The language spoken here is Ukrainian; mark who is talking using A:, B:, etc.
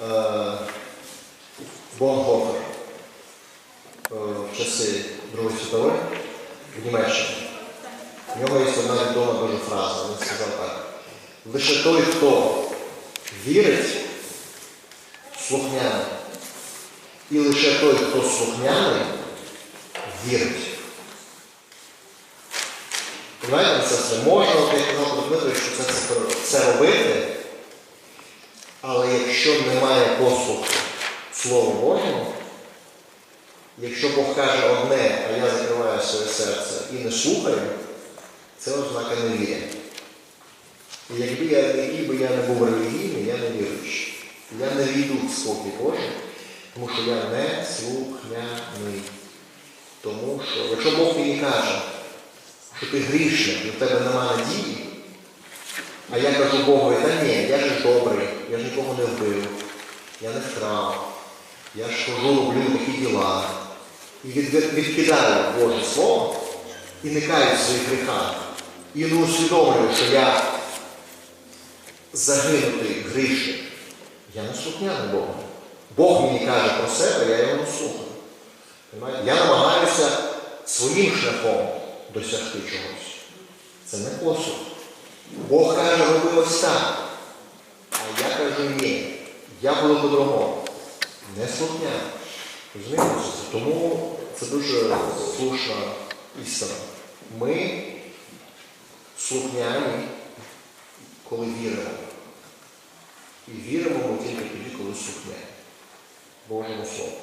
A: е, Бонгофер е, в часи Другої світової в Німеччині. В нього є одна відома дуже фраза. Він сказав так. Лише той, хто вірить, слухняний. І лише той, хто слухняний, вірить. Понимаєте, сестри, можна, от як казав Дмитро, що це, це, це робити, але якщо немає послуху Слову Божому, якщо Бог каже одне, а я закриваю своє серце і не слухаю, це ознака невіря. І якби я, який би я не був релігійний, я не віруючий. Я не війду в спокій Божий, тому що я не слухняний. Тому що, якщо Бог мені каже, що ти грішник, і в тебе нема надії, а я кажу Богу, та ні, я ж добрий, нікого не вбив, я не вкрав, я ж хожу, роблю такі діла. І відкидаю Боже Слово і не каю в своїх гріхах. І не усвідомлюю, що я загинутий грішник. Я не слухняний Богу. Бог мені каже про себе, я його слухаю. Я намагаюся своїм шляхом досягти чогось. Це не послух. Бог каже, роби ось так. Кажу ні. Я буду по-другому. Не слухня. Розумієте? Тому це дуже слушна істина. Ми слухняні, коли віримо. І віримо ми тільки тоді, коли слухняємо Божому Слову.